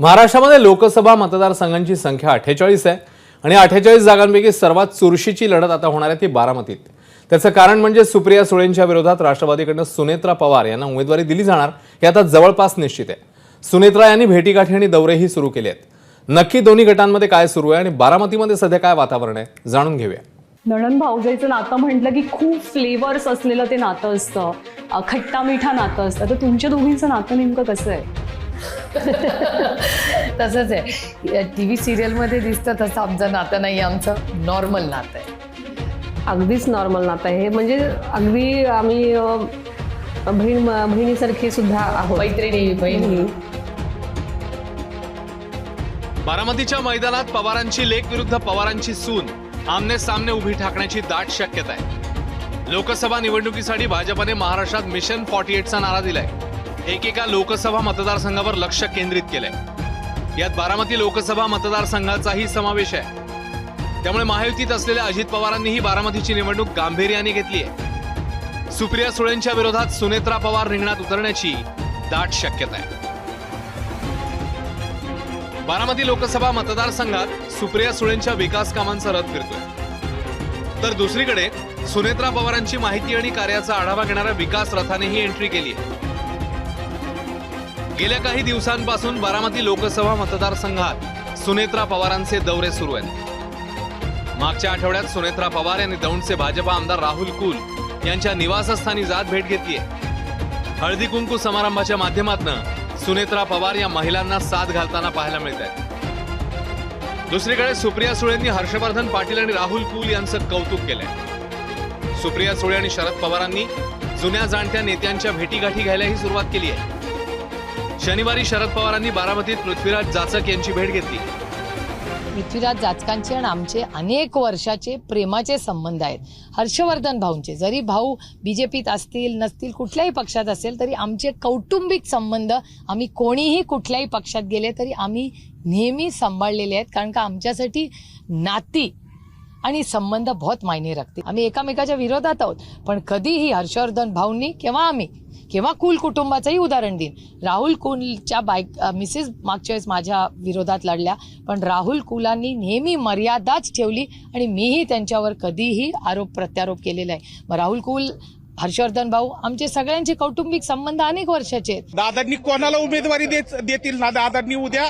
महाराष्ट्रामध्ये लोकसभा मतदारसंघांची संख्या अठ्ठेचाळीस आहे आणि अठ्ठेचाळीस जागांपैकी सर्वात चुरशीची लढत आता होणार आहे ती बारामतीत. त्याचं कारण म्हणजे सुप्रिया सुळेंच्या विरोधात राष्ट्रवादीकडनं सुनेत्रा पवार यांना उमेदवारी दिली जाणार हे आता जवळपास निश्चित आहे. सुनेत्रा यांनी भेटीगाठी आणि दौरेही सुरू केले आहेत. नक्की दोन्ही गटांमध्ये काय सुरू आहे आणि बारामतीमध्ये सध्या काय वातावरण आहे जाणून घेऊया. नणन भाऊजाईचं नातं म्हटलं की खूप फ्लेवर्स असलेलं ते नातं असतं. खट्टा मिठा नातं असतं. तर तुमच्या दोघींचं नातं नेमकं कसं आहे? तसंच आहे. टी व्ही सिरियलमध्ये दिसतं तसं आमचं नातं नाही आमचं नॉर्मल नातं आहे. अगदीच नॉर्मल नातं आहे. हे म्हणजे अगदी आम्ही बहीण बहिणीसारखी सुद्धा आहोत. मैत्रिणी बहिणी. बारामतीच्या मैदानात पवारांची लेक विरुद्ध पवारांची सून आमने सामने उभी ठाकण्याची दाट शक्यता आहे. लोकसभा निवडणुकीसाठी भाजपने महाराष्ट्रात मिशन फॉर्टी एटचा नारा दिलाय. एकेका लोकसभा मतदारसंघावर लक्ष केंद्रित केलंय. यात बारामती लोकसभा मतदारसंघाचाही समावेश आहे. त्यामुळे महायुतीत असलेल्या अजित पवारांनीही बारामतीची निवडणूक गांभीर्याने घेतली आहे. सुप्रिया सुळेंच्या विरोधात सुनेत्रा पवार रिंगणात उतरण्याची दाट शक्यता आहे. बारामती लोकसभा मतदारसंघात सुप्रिया सुळेंच्या विकास कामांचा रथ फिरतोय. तर दुसरीकडे सुनेत्रा पवारांची माहिती आणि कार्याचा आढावा घेणाऱ्या विकास रथानेही एंट्री केली आहे. गेल्या काही दिवसांपासून बारामती लोकसभा मतदारसंघात सुनेत्रा पवारांचे दौरे सुरू आहेत. मागच्या आठवड्यात सुनेत्रा पवार यांनी दौंडचे भाजपा आमदार राहुल कुल यांच्या निवासस्थानी जात भेट घेतली आहे हळदी कुंकू समारंभाच्या माध्यमातून सुनेत्रा पवार या महिलांना साथ घालताना पाहायला मिळत आहे दुसरीकडे सुप्रिया सुळेंनी हर्षवर्धन पाटील आणि राहुल कुल यांचं कौतुक केलंय. सुप्रिया सुळे आणि शरद पवारांनी जुन्या जाणत्या नेत्यांच्या भेटीगाठी घ्यायलाही सुरुवात केली आहे शनिवारी शरद पवारांनी बारामतीत पृथ्वीराज जाचक यांची भेट घेतली. पृथ्वीराज जाचकांचे आणि आमचे अनेक वर्षाचे प्रेमाचे संबंध आहेत. हर्षवर्धन भाऊंचे जरी भाऊ बीजेपीत असतील नसतील कुठल्याही पक्षात असेल तरी आमचे कौटुंबिक संबंध आम्ही कोणीही कुठल्याही पक्षात गेले तरी आम्ही नेहमी सांभाळलेले आहेत. कारण का आमच्यासाठी नाती आणि संबंध बहुत मायने राखते. आम्ही एकामेकाच्या विरोधात आहोत. पण कधीही हर्षवर्धन भाऊंनी किंवा आम्ही किंवा कुल कुटुंबाचंही उदाहरण देईन. राहुल कुलच्या बायक मिसेस मागच्या वेळेस माझ्या विरोधात लढल्या. पण राहुल कुलांनी नेहमी मर्यादाच ठेवली आणि मीही त्यांच्यावर कधीही आरोप प्रत्यारोप केलेला आहे. मग राहुल कुल हर्षवर्धन भाऊ आमचे सगळ्यांचे कौटुंबिक संबंध अनेक वर्षाचे आहेत. दादांनी कोणाला उमेदवारी देत देतील ना दादांनी उद्या?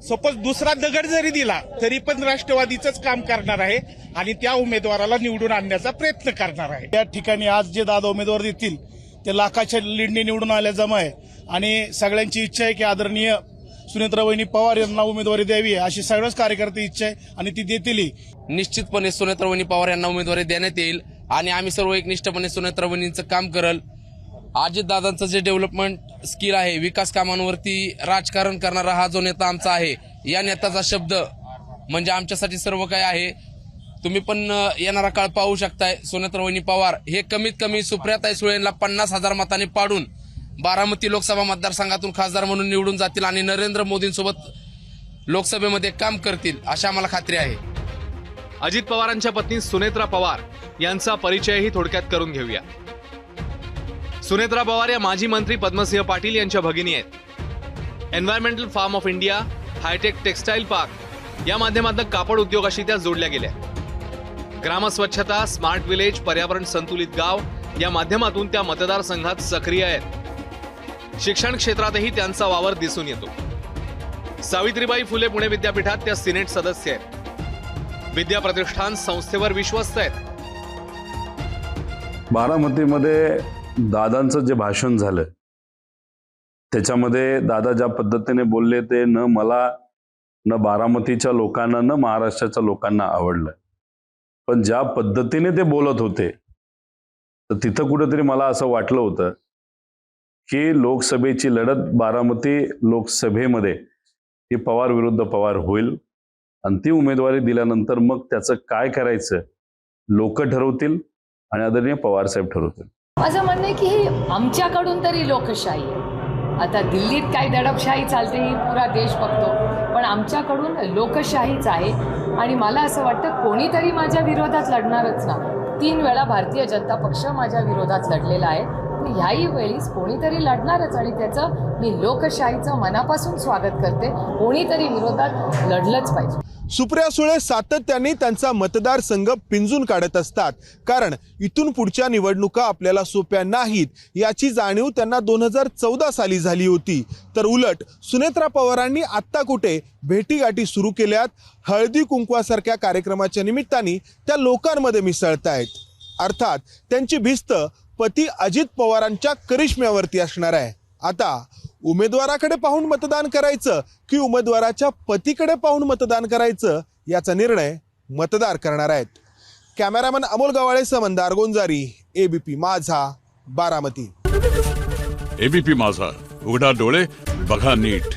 सपोज दुसरा दगड जरी दिला तरी पण राष्ट्रवादीच काम करणार आहे आणि त्या उमेदवाराला निवडून आणण्याचा प्रयत्न करणार आहे. त्या ठिकाणी आज जे दादा उमेदवार देतील ते लाखाच्या लीडने निवडून आल्या जमा आहे आणि सगळ्यांची इच्छा आहे की आदरणीय सुनेत्रावहिनी पवार यांना उमेदवारी द्यावी अशी सगळ्याच कार्यकर्ते इच्छा आहे आणि ती देतीलही निश्चितपणे सुनेत्रवणी पवार यांना उमेदवारी देण्यात येईल. आणि आम्ही सर्व एकनिष्ठपणे सुनेत्रवणींचं काम करल. अजितदादांचं जे डेव्हलपमेंट स्किल आहे विकास कामांवरती राजकारण करणारा हा जो नेता आमचा आहे या नेत्याचा शब्द म्हणजे आमच्यासाठी सर्व काय आहे. तुम्ही पण येणारा काळ पाहू शकताय सुनेत्रवणी पवार हे कमीत कमी सुप्रियाताई सुळेंना पन्नास हजार मताने पाडून बारामती लोकसभा मतदारसंघातून खासदार म्हणून निवडून जातील आणि नरेंद्र मोदींसोबत लोकसभेमध्ये काम करतील अशी आम्हाला खात्री आहे. अजित पवारांच्या पत्नी सुनेत्रा पवार यांचा परिचयही थोडक्यात करून घेऊया. सुनेत्रा पवार या माजी मंत्री पद्मसिंह पाटील यांच्या भगिनी आहेत. Environmental farm of India hi tech textile park या माध्यमातून कापड उद्योगाशी त्या जोडल्या गेल्या. ग्रामस्वच्छता स्मार्ट विलेज पर्यावरण संतुलित गाव या माध्यमातून त्या मतदारसंघात सक्रिय आहेत. शिक्षण क्षेत्रातही त्यांचा वावर दिसून येतो. सावित्रीबाई फुले पुणे विद्यापीठात त्या सिनेट सदस्य आहेत. विद्या प्रतिष्ठान संस्थेवर विश्वस्त आहेत. बारामतीमध्ये दादांचं जे भाषण झालं त्याच्यामध्ये दादा ज्या पद्धतीने बोलले ते न मला न बारामतीच्या लोकांना न महाराष्ट्राच्या लोकांना आवडलं. पण ज्या पद्धतीने ते बोलत होते तर तिथं कुठेतरी मला असं वाटलं होतं की लोकसभेची लढत बारामती लोकसभेमध्ये ही पवार विरुद्ध पवार होईल. आणि ती उमेदवारी दिल्यानंतर मग त्याचं काय करायचं? लोक ठरवतील आणि आदरणीय पवार साहेब ठरवतील. माझं म्हणणं आहे की ही आमच्याकडून तरी लोकशाही आहे. आता दिल्लीत काय दडपशाही चालते ही पुरा देश बघतो पण आमच्याकडून लोकशाहीच आहे. आणि मला असं वाटतं कोणीतरी माझ्या विरोधात लढणारच ना. तीन वेळा भारतीय जनता पक्ष माझ्या विरोधात लढलेला आहे. ह्याही वेळीस कोणीतरी लढणारच आणि त्याचं मी लोकशाहीचं मनापासून स्वागत करते. कोणीतरी विरोधात लढलंच पाहिजे. सुप्रिया सुळे सातत्याने त्यांचा मतदारसंघ पिंजून काढत असतात. कारण इथून पुढच्या निवडणुका आपल्याला सोप्या नाहीत. याची जाणीव त्यांना दोन हजार चौदा साली झाली होती. तर उलट सुनेत्रा पवारांनी आत्ता कुठे भेटीगाठी सुरू केल्यात? हळदी कुंकवासारख्या कार्यक्रमाच्या निमित्ताने त्या लोकांमध्ये मिसळतायत. अर्थात त्यांची भिस्त पती अजित पवारांच्या करिश्म्यावरती असणार आहे. आता उमेदवाराकडे पाहून मतदान करायचं की उमेदवाराच्या पतीकडे पाहून मतदान करायचं याचा निर्णय मतदार करणार आहेत. कॅमेरामन अमोल गवाळेसह मंदार गोंजारी एबीपी माझा बारामती. एबीपी माझा उघडा डोळे बघा नीट.